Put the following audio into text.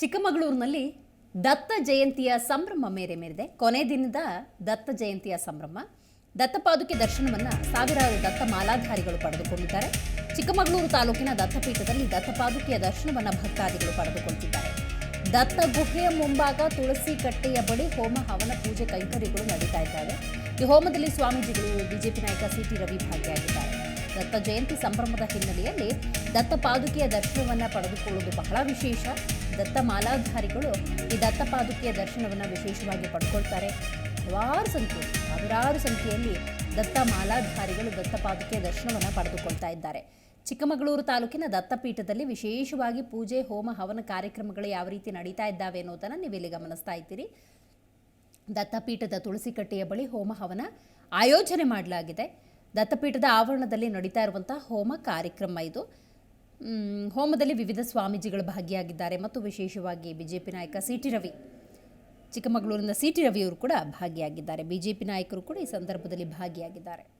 ಚಿಕ್ಕಮಗಳೂರಿನಲ್ಲಿ ದತ್ತ ಜಯಂತಿಯ ಸಂಭ್ರಮ ಮೇರೆ ಮೇರಿದೆ. ಕೊನೆ ದಿನದ ದತ್ತ ಜಯಂತಿಯ ಸಂಭ್ರಮ. ದತ್ತಪಾದುಕೆ ದರ್ಶನವನ್ನ ಸಾವಿರಾರು ದತ್ತ ಮಾಲಾಧಾರಿಗಳು ಪಡೆದುಕೊಂಡಿದ್ದಾರೆ. ಚಿಕ್ಕಮಗಳೂರು ತಾಲೂಕಿನ ದತ್ತಪೀಠದಲ್ಲಿ ದತ್ತಪಾದುಕೆಯ ದರ್ಶನವನ್ನ ಭಕ್ತಾದಿಗಳು ಪಡೆದುಕೊಂಡಿದ್ದಾರೆ. ದತ್ತ ಗುಹೆಯ ಮುಂಭಾಗ ತುಳಸಿ ಕಟ್ಟೆಯ ಬಳಿ ಹೋಮ ಹವನ ಪೂಜೆ ಕೈಂಕರ್ಯಗಳು ನಡೀತಾ ಇದ್ದಾವೆ. ಈ ಹೋಮದಲ್ಲಿ ಸ್ವಾಮೀಜಿಗಳು, ಬಿಜೆಪಿ ನಾಯಕ ಸಿಟಿ ರವಿ ಭಾಗಿಯಾಗಿದ್ದಾರೆ. ದತ್ತ ಜಯಂತಿ ಸಂಭ್ರಮದ ಹಿನ್ನೆಲೆಯಲ್ಲಿ ದತ್ತ ಪಾದುಕೆಯ ದರ್ಶನವನ್ನ ಪಡೆದುಕೊಳ್ಳುವುದು ಬಹಳ ವಿಶೇಷ. ದತ್ತ ಮಾಲಾಧಾರಿಗಳು ಈ ದತ್ತ ದರ್ಶನವನ್ನು ವಿಶೇಷವಾಗಿ ಪಡ್ಕೊಳ್ತಾರೆ. ಹಲವಾರು ಸಂಖ್ಯೆ, ಸಾವಿರಾರು ಸಂಖ್ಯೆಯಲ್ಲಿ ದತ್ತ ಮಾಲಾಧಾರಿಗಳು ದತ್ತ ಪಾದುಕೆಯ ದರ್ಶನವನ್ನ ಪಡೆದುಕೊಳ್ತಾ ಇದ್ದಾರೆ. ಚಿಕ್ಕಮಗಳೂರು ತಾಲೂಕಿನ ದತ್ತಪೀಠದಲ್ಲಿ ವಿಶೇಷವಾಗಿ ಪೂಜೆ, ಹೋಮ, ಹವನ ಕಾರ್ಯಕ್ರಮಗಳು ಯಾವ ರೀತಿ ನಡೀತಾ ಇದ್ದಾವೆ ಅನ್ನೋದನ್ನ ನೀವಿಲ್ಲಿ ಗಮನಿಸ್ತಾ ಇದ್ದೀರಿ. ದತ್ತಪೀಠದ ತುಳಸಿ ಕಟ್ಟೆಯ ಬಳಿ ಹೋಮ, ಹವನ ಆಯೋಜನೆ ಮಾಡಲಾಗಿದೆ. ದತ್ತಪೀಠದ ಆವರಣದಲ್ಲಿ ನಡೀತಾ ಇರುವಂತಹ ಹೋಮ ಕಾರ್ಯಕ್ರಮ ಇದು. ಹೋಮದಲ್ಲಿ ವಿವಿಧ ಸ್ವಾಮೀಜಿಗಳು ಭಾಗಿಯಾಗಿದ್ದಾರೆ ಮತ್ತು ವಿಶೇಷವಾಗಿ ಬಿಜೆಪಿ ನಾಯಕ ಸಿ ಟಿ ರವಿ ಚಿಕ್ಕಮಗಳೂರಿನ ಸಿ ಟಿ ರವಿಯವರು ಕೂಡ ಭಾಗಿಯಾಗಿದ್ದಾರೆ. ಬಿಜೆಪಿ ನಾಯಕರು ಕೂಡ ಈ ಸಂದರ್ಭದಲ್ಲಿ ಭಾಗಿಯಾಗಿದ್ದಾರೆ.